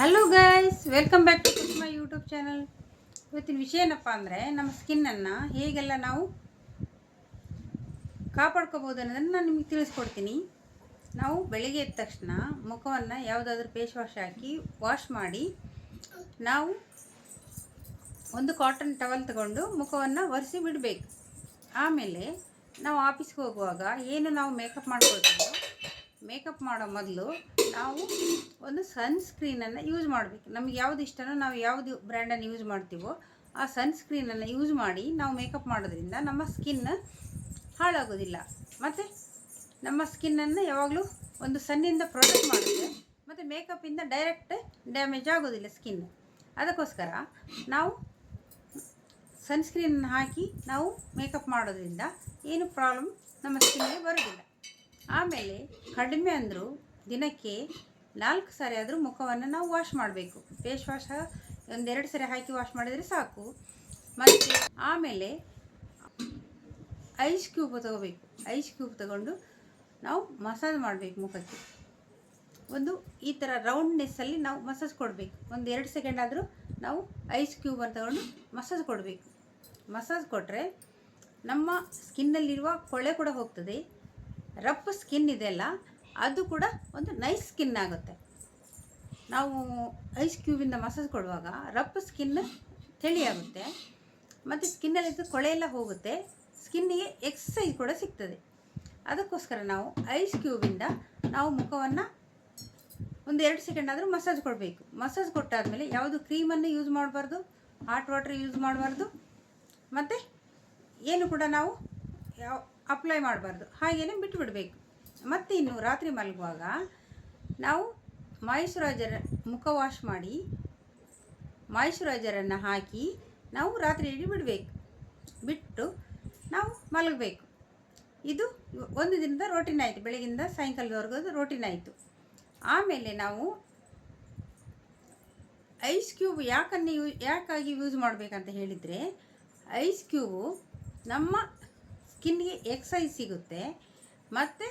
Hello guys welcome back to my YouTube channel ಇವತ್ತಿನ ವಿಷಯ ಏನಪ್ಪ ಅಂದರೆ ನಮ್ಮ ಸ್ಕಿನ್ನನ್ನು ಹೇಗೆಲ್ಲ ನಾವು ಕಾಪಾಡ್ಕೋಬೋದು ಅನ್ನೋದನ್ನು ನಾನು ನಿಮಗೆ ತಿಳಿಸ್ಕೊಡ್ತೀನಿ. ನಾವು ಬೆಳಿಗ್ಗೆ ಎದ್ದ ತಕ್ಷಣ ಮುಖವನ್ನು ಯಾವುದಾದ್ರೂ ಫೇಸ್ ವಾಶ್ ಹಾಕಿ ವಾಶ್ ಮಾಡಿ, ನಾವು ಒಂದು ಕಾಟನ್ ಟವಲ್ ತಗೊಂಡು ಮುಖವನ್ನು ಒರೆಸಿ ಬಿಡಬೇಕು. ಆಮೇಲೆ ನಾವು ಆಫೀಸ್ಗೆ ಹೋಗುವಾಗ ಏನು ನಾವು ಮೇಕಪ್ ಮಾಡ್ಕೊಳ್ತೀವೋ ಮೇಕಪ್ ಮಾಡೋ ಮೊದಲು ನಾವು ಒಂದು ಸನ್ಸ್ಕ್ರೀನನ್ನು ಯೂಸ್ ಮಾಡಬೇಕು. ನಮ್ಗೆ ಯಾವ್ದು ಇಷ್ಟನೋ ನಾವು ಯಾವುದು ಬ್ರ್ಯಾಂಡನ್ನು ಯೂಸ್ ಮಾಡ್ತೀವೋ ಆ ಸನ್ಸ್ಕ್ರೀನನ್ನು ಯೂಸ್ ಮಾಡಿ ನಾವು ಮೇಕಪ್ ಮಾಡೋದ್ರಿಂದ ನಮ್ಮ ಸ್ಕಿನ್ ಹಾಳಾಗೋದಿಲ್ಲ. ಮತ್ತು ನಮ್ಮ ಸ್ಕಿನ್ನನ್ನು ಯಾವಾಗಲೂ ಒಂದು ಸನ್ನಿಂದ ಪ್ರೊಟೆಕ್ಟ್ ಮಾಡುತ್ತೆ. ಮತ್ತು ಮೇಕಪ್ಪಿಂದ ಡೈರೆಕ್ಟ್ ಡ್ಯಾಮೇಜ್ ಆಗೋದಿಲ್ಲ ಸ್ಕಿನ್ ಅದಕ್ಕೋಸ್ಕರ ನಾವು ಸನ್ಸ್ಕ್ರೀನ್ ಹಾಕಿ ನಾವು ಮೇಕಪ್ ಮಾಡೋದ್ರಿಂದ ಏನು ಪ್ರಾಬ್ಲಮ್ ನಮ್ಮ ಸ್ಕಿನ್ಗೆ ಬರೋದಿಲ್ಲ ಆಮೇಲೆ ಕಡಿಮೆ ಅಂದರೂ ದಿನಕ್ಕೆ ನಾಲ್ಕು ಸಾರಿ ಆದರೂ ಮುಖವನ್ನು ನಾವು ವಾಶ್ ಮಾಡಬೇಕು. ಫೇಸ್ ವಾಶ್ ಒಂದೆರಡು ಸರಿ ಹಾಕಿ ವಾಶ್ ಮಾಡಿದರೆ ಸಾಕು. ಮತ್ತು ಆಮೇಲೆ ಐಸ್ ಕ್ಯೂಬ್ ತಗೋಬೇಕು. ಐಸ್ ಕ್ಯೂಬ್ ತಗೊಂಡು ನಾವು ಮಸಾಜ್ ಮಾಡಬೇಕು ಮುಖಕ್ಕೆ. ಒಂದು ಈ ಥರ ರೌಂಡ್ನೆಸ್ಸಲ್ಲಿ ನಾವು ಮಸಾಜ್ ಕೊಡಬೇಕು. ಒಂದು ಎರಡು ಸೆಕೆಂಡ್ ಆದರೂ ನಾವು ಐಸ್ ಕ್ಯೂಬನ್ನು ತಗೊಂಡು ಮಸಾಜ್ ಕೊಡಬೇಕು. ಮಸಾಜ್ ಕೊಟ್ಟರೆ ನಮ್ಮ ಸ್ಕಿನ್ನಲ್ಲಿರುವ ಕೊಳೆ ಕೂಡ ಹೋಗ್ತದೆ. ರಫ್ ಸ್ಕಿನ್ ಇದೆಯಲ್ಲ ಅದು ಕೂಡ ಒಂದು ನೈಸ್ ಸ್ಕಿನ್ ಆಗುತ್ತೆ. ನಾವು ಐಸ್ ಕ್ಯೂಬಿಂದ ಮಸಾಜ್ ಕೊಡುವಾಗ ರಫ್ ಸ್ಕಿನ್ ತಿಳಿಯಾಗುತ್ತೆ. ಮತ್ತು ಸ್ಕಿನ್ನಲ್ಲಿದ್ದು ಕೊಳೆ ಎಲ್ಲ ಹೋಗುತ್ತೆ. ಸ್ಕಿನ್ನಿಗೆ ಎಕ್ಸಸೈಸ್ ಕೂಡ ಸಿಗ್ತದೆ. ಅದಕ್ಕೋಸ್ಕರ ನಾವು ಐಸ್ ಕ್ಯೂಬಿಂದ ನಾವು ಮುಖವನ್ನು ಒಂದು ಎರಡು ಸೆಕೆಂಡ್ ಆದರೂ ಮಸಾಜ್ ಕೊಡಬೇಕು. ಮಸಾಜ್ ಕೊಟ್ಟಾದಮೇಲೆ ಯಾವುದು ಕ್ರೀಮನ್ನು ಯೂಸ್ ಮಾಡಬಾರ್ದು ಹಾಟ್ ವಾಟರ್ ಯೂಸ್ ಮಾಡಬಾರ್ದು, ಮತ್ತು ಏನು ಕೂಡ ನಾವು ಯಾವ ಅಪ್ಲೈ ಮಾಡಬಾರ್ದು. ಹಾಗೇನೆ ಬಿಟ್ಟುಬಿಡಬೇಕು ಮತ್ತು ಇನ್ನು ರಾತ್ರಿ ಮಲಗುವಾಗ ನಾವು ಮಾಯಿಶ್ಚರೈಸರ್ ಮುಖ ವಾಶ್ ಮಾಡಿ ಮಾಯಿಶ್ಚರೈಸರನ್ನು ಹಾಕಿ ನಾವು ರಾತ್ರಿ ಇಡೀ ಬಿಡಬೇಕು. ಬಿಟ್ಟು ನಾವು ಮಲಗಬೇಕು. ಇದು ಒಂದು ದಿನದ ರೋಟೀನ್ ಆಯಿತು. ಬೆಳಗಿಂದ ಸಾಯಂಕಾಲದವರೆಗೂ ರೋಟೀನ್ ಆಯಿತು. ಆಮೇಲೆ ನಾವು ಐಸ್ ಕ್ಯೂಬ್ ಯಾಕನ್ನು ಯೂ, ಯಾಕಾಗಿ ಯೂಸ್ ಮಾಡಬೇಕಂತ ಹೇಳಿದರೆ ಐಸ್ ಕ್ಯೂಬು ನಮ್ಮ ಸ್ಕಿನ್ಗೆ ಎಕ್ಸೈಸ್ ಸಿಗುತ್ತೆ. ಮತ್ತು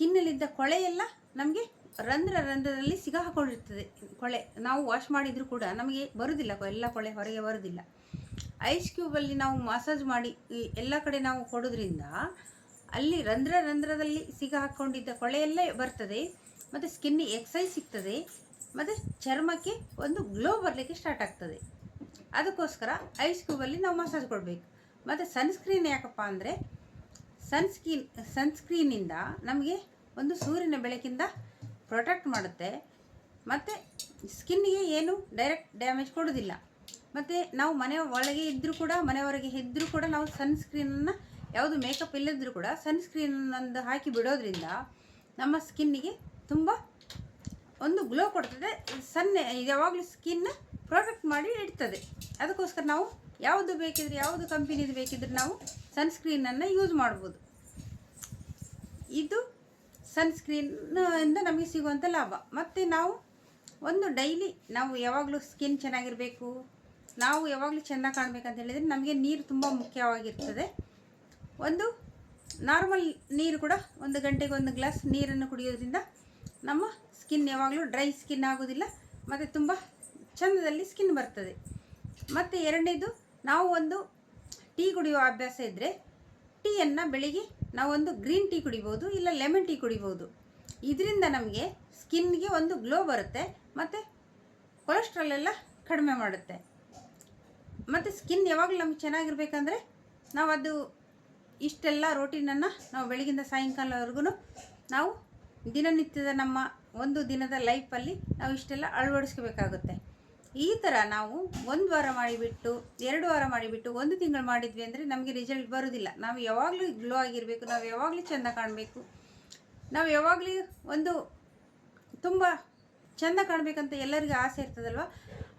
ಸ್ಕಿನ್ನಲ್ಲಿದ್ದ ಕೊಳೆ ಎಲ್ಲ ನಮಗೆ ರಂಧ್ರ ರಂಧ್ರದಲ್ಲಿ ಸಿಗಾಕೊಂಡಿರ್ತದೆ ಕೊಳೆ ನಾವು ವಾಶ್ ಮಾಡಿದರೂ ಕೂಡ ನಮಗೆ ಬರುವುದಿಲ್ಲ ಎಲ್ಲ ಕೊಳೆ ಹೊರಗೆ ಬರುವುದಿಲ್ಲ ಐಸ್ ಕ್ಯೂಬಲ್ಲಿ ನಾವು ಮಸಾಜ್ ಮಾಡಿ ಎಲ್ಲ ಕಡೆ ನಾವು ಕೊಡೋದ್ರಿಂದ ಅಲ್ಲಿ ರಂಧ್ರ ರಂಧ್ರದಲ್ಲಿ ಸಿಗ ಹಾಕ್ಕೊಂಡಿದ್ದ ಕೊಳೆ ಎಲ್ಲ ಬರ್ತದೆ, ಮತ್ತು ಸ್ಕಿನ್ ಎಕ್ಸೈಸ್ ಸಿಗ್ತದೆ, ಮತ್ತು ಚರ್ಮಕ್ಕೆ ಒಂದು ಗ್ಲೋ ಬರಲಿಕ್ಕೆ ಸ್ಟಾರ್ಟ್ ಆಗ್ತದೆ. ಅದಕ್ಕೋಸ್ಕರ ಐಸ್ ಕ್ಯೂಬಲ್ಲಿ ನಾವು ಮಸಾಜ್ ಕೊಡಬೇಕು. ಮತ್ತು ಸನ್ಸ್ಕ್ರೀನ್ ಯಾಕಪ್ಪ ಅಂದರೆ ಸನ್ಸ್ಕ್ರೀನ್ ಸನ್ಸ್ಕ್ರೀನಿಂದ ನಮಗೆ ಒಂದು ಸೂರ್ಯನ ಬೆಳಕಿಂದ ಪ್ರೊಟೆಕ್ಟ್ ಮಾಡುತ್ತೆ. ಮತ್ತು ಸ್ಕಿನ್ನಿಗೆ ಏನು ಡೈರೆಕ್ಟ್ ಡ್ಯಾಮೇಜ್ ಕೊಡೋದಿಲ್ಲ ಮತ್ತು ನಾವು ಮನೆ ಒಳಗೆ ಇದ್ದರೂ ಕೂಡ, ಮನೆ ಹೊರಗೆ ಇದ್ದರೂ ಕೂಡ ನಾವು ಸನ್ಸ್ಕ್ರೀನನ್ನು ಯಾವುದು ಮೇಕಪ್ ಇಲ್ಲದ್ರೂ ಕೂಡ ಸನ್ಸ್ಕ್ರೀನನ್ನು ಹಾಕಿ ಬಿಡೋದ್ರಿಂದ ನಮ್ಮ ಸ್ಕಿನ್ನಿಗೆ ತುಂಬ ಒಂದು ಗ್ಲೋ ಕೊಡ್ತದೆ. ಸನ್ನೆ ಯಾವಾಗಲೂ ಸ್ಕಿನ್ನ ಪ್ರೊಟೆಕ್ಟ್ ಮಾಡಿ ಇಡ್ತದೆ. ಅದಕ್ಕೋಸ್ಕರ ನಾವು ಯಾವುದು ಬೇಕಿದ್ರೆ, ಯಾವುದು ಕಂಪನಿದು ಬೇಕಿದ್ರೆ ನಾವು ಸನ್ಸ್ಕ್ರೀನನ್ನು ಯೂಸ್ ಮಾಡ್ಬೋದು. ಇದು ಸನ್ಸ್ಕ್ರೀನ್ ಇಂದ ನಮಗೆ ಸಿಗುವಂಥ ಲಾಭ. ಮತ್ತು ನಾವು ಒಂದು ಡೈಲಿ ನಾವು ಯಾವಾಗಲೂ ಸ್ಕಿನ್ ಚೆನ್ನಾಗಿರಬೇಕು, ನಾವು ಯಾವಾಗಲೂ ಚೆನ್ನಾಗಿ ಕಾಣಬೇಕಂತ ಹೇಳಿದರೆ ನಮಗೆ ನೀರು ತುಂಬ ಮುಖ್ಯವಾಗಿರ್ತದೆ. ಒಂದು ನಾರ್ಮಲ್ ನೀರು ಕೂಡ ಒಂದು ಗಂಟೆಗೆ ಒಂದು ಗ್ಲಾಸ್ ನೀರನ್ನು ಕುಡಿಯೋದ್ರಿಂದ ನಮ್ಮ ಸ್ಕಿನ್ ಯಾವಾಗಲೂ ಡ್ರೈ ಸ್ಕಿನ್ ಆಗೋದಿಲ್ಲ, ಮತ್ತು ತುಂಬ ಚಂದದಲ್ಲಿ ಸ್ಕಿನ್ ಬರ್ತದೆ. ಮತ್ತು ಎರಡನೇದು ನಾವು ಒಂದು ಟೀ ಕುಡಿಯುವ ಅಭ್ಯಾಸ ಇದ್ದರೆ ಟೀಯನ್ನು ಬೆಳಿಗ್ಗೆ ನಾವೊಂದು ಗ್ರೀನ್ ಟೀ ಕುಡಿಬೋದು ಇಲ್ಲ ಲೆಮನ್ ಟೀ ಕುಡಿಬೋದು. ಇದರಿಂದ ನಮಗೆ ಸ್ಕಿನ್ಗೆ ಒಂದು ಗ್ಲೋ ಬರುತ್ತೆ ಮತ್ತು ಕೊಲೆಸ್ಟ್ರಾಲ್ ಎಲ್ಲ ಕಡಿಮೆ ಮಾಡುತ್ತೆ. ಮತ್ತು ಸ್ಕಿನ್ ಯಾವಾಗಲೂ ನಮ್ಗೆ ಚೆನ್ನಾಗಿರ್ಬೇಕಂದ್ರೆ ನಾವು ಅದು ಇಷ್ಟೆಲ್ಲ ರೋಟೀನನ್ನು ನಾವು ಬೆಳಗಿಂದ ಸಾಯಂಕಾಲವರೆಗೂ ನಾವು ದಿನನಿತ್ಯದ ನಮ್ಮ ಒಂದು ದಿನದ ಲೈಫಲ್ಲಿ ನಾವು ಇಷ್ಟೆಲ್ಲ ಅಳವಡಿಸ್ಕೋಬೇಕಾಗುತ್ತೆ. ಈ ಥರ ನಾವು ಒಂದು ವಾರ ಮಾಡಿಬಿಟ್ಟು, ಎರಡು ವಾರ ಮಾಡಿಬಿಟ್ಟು, ಒಂದು ತಿಂಗಳು ಮಾಡಿದ್ವಿ ಅಂದರೆ ನಮಗೆ ರಿಸಲ್ಟ್ ಬರೋದಿಲ್ಲ. ನಾವು ಯಾವಾಗಲೂ ಗ್ಲೋ ಆಗಿರಬೇಕು, ನಾವು ಯಾವಾಗಲೂ ಚೆಂದ ಕಾಣಬೇಕು. ನಾವು ಯಾವಾಗಲೂ ಒಂದು ತುಂಬ ಚೆಂದ ಕಾಣಬೇಕಂತ ಎಲ್ಲರಿಗೂ ಆಸೆ ಇರ್ತದಲ್ವ?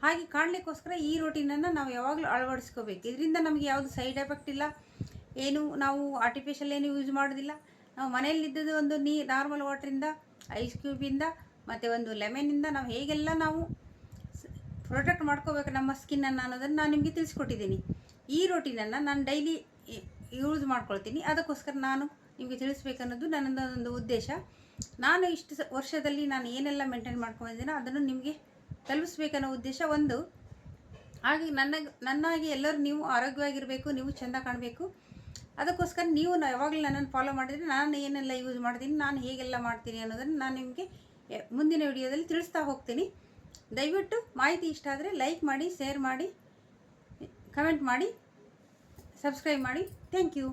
ಹಾಗೆ ಕಾಣಲಿಕ್ಕೋಸ್ಕರ ಈ ರೂಟೀನನ್ನು ನಾವು ಯಾವಾಗಲೂ ಅಳವಡಿಸ್ಕೋಬೇಕು. ಇದರಿಂದ ನಮಗೆ ಯಾವುದು ಸೈಡ್ ಎಫೆಕ್ಟ್ ಇಲ್ಲ. ಏನು, ನಾವು ಆರ್ಟಿಫಿಷಿಯಲ್ ಏನು ಯೂಸ್ ಮಾಡೋದಿಲ್ಲ. ನಾವು ಮನೆಯಲ್ಲಿದ್ದದ್ದು ಒಂದು ನೀ ನಾರ್ಮಲ್ ವಾಟ್ರಿಂದ ಐಸ್ ಕ್ಯೂಬಿಂದ ಮತ್ತು ಒಂದು ಲೆಮನಿಂದ ನಾವು ಹೇಗೆಲ್ಲ ನಾವು ಪ್ರೊಟೆಕ್ಟ್ ಮಾಡ್ಕೋಬೇಕು ನಮ್ಮ ಸ್ಕಿನ್ನನ್ನು ಅನ್ನೋದನ್ನು ನಾನು ನಿಮಗೆ ತಿಳಿಸ್ಕೊಟ್ಟಿದ್ದೀನಿ. ಈ ರೋಟೀನನ್ನು ನಾನು ಡೈಲಿ ಯೂಸ್ ಮಾಡ್ಕೊಳ್ತೀನಿ. ಅದಕ್ಕೋಸ್ಕರ ನಾನು ನಿಮಗೆ ತಿಳಿಸ್ಬೇಕನ್ನೋದು ನನ್ನದು ಒಂದು ಉದ್ದೇಶ. ನಾನು ಇಷ್ಟು ವರ್ಷದಲ್ಲಿ ನಾನು ಏನೆಲ್ಲ ಮೇಂಟೈನ್ ಮಾಡ್ಕೊಂಡಿದ್ದೀನೋ ಅದನ್ನು ನಿಮಗೆ ತಲುಪಿಸ್ಬೇಕನ್ನೋ ಉದ್ದೇಶ ಒಂದು. ಹಾಗೆ ನನ್ನ, ನನ್ನಾಗಿ ಎಲ್ಲರೂ ನೀವು ಆರೋಗ್ಯವಾಗಿರಬೇಕು, ನೀವು ಚೆಂದ ಕಾಣಬೇಕು. ಅದಕ್ಕೋಸ್ಕರ ನೀವು ನಾ, ಯಾವಾಗಲೂ ನನ್ನನ್ನು ಫಾಲೋ ಮಾಡಿದರೆ ನಾನು ಏನೆಲ್ಲ ಯೂಸ್ ಮಾಡ್ತೀನಿ, ನಾನು ಹೇಗೆಲ್ಲ ಮಾಡ್ತೀನಿ ಅನ್ನೋದನ್ನು ನಾನು ನಿಮಗೆ ಮುಂದಿನ ವಿಡಿಯೋದಲ್ಲಿ ತಿಳಿಸ್ತಾ ಹೋಗ್ತೀನಿ. ದಯವಿಟ್ಟು ಮಾಹಿತಿ ಇಷ್ಟ ಆದರೆ ಲೈಕ್ ಮಾಡಿ ಶೇರ್ ಮಾಡಿ ಕಮೆಂಟ್ ಮಾಡಿ ಸಬ್ಸ್ಕ್ರೈಬ್ ಮಾಡಿ. Thank you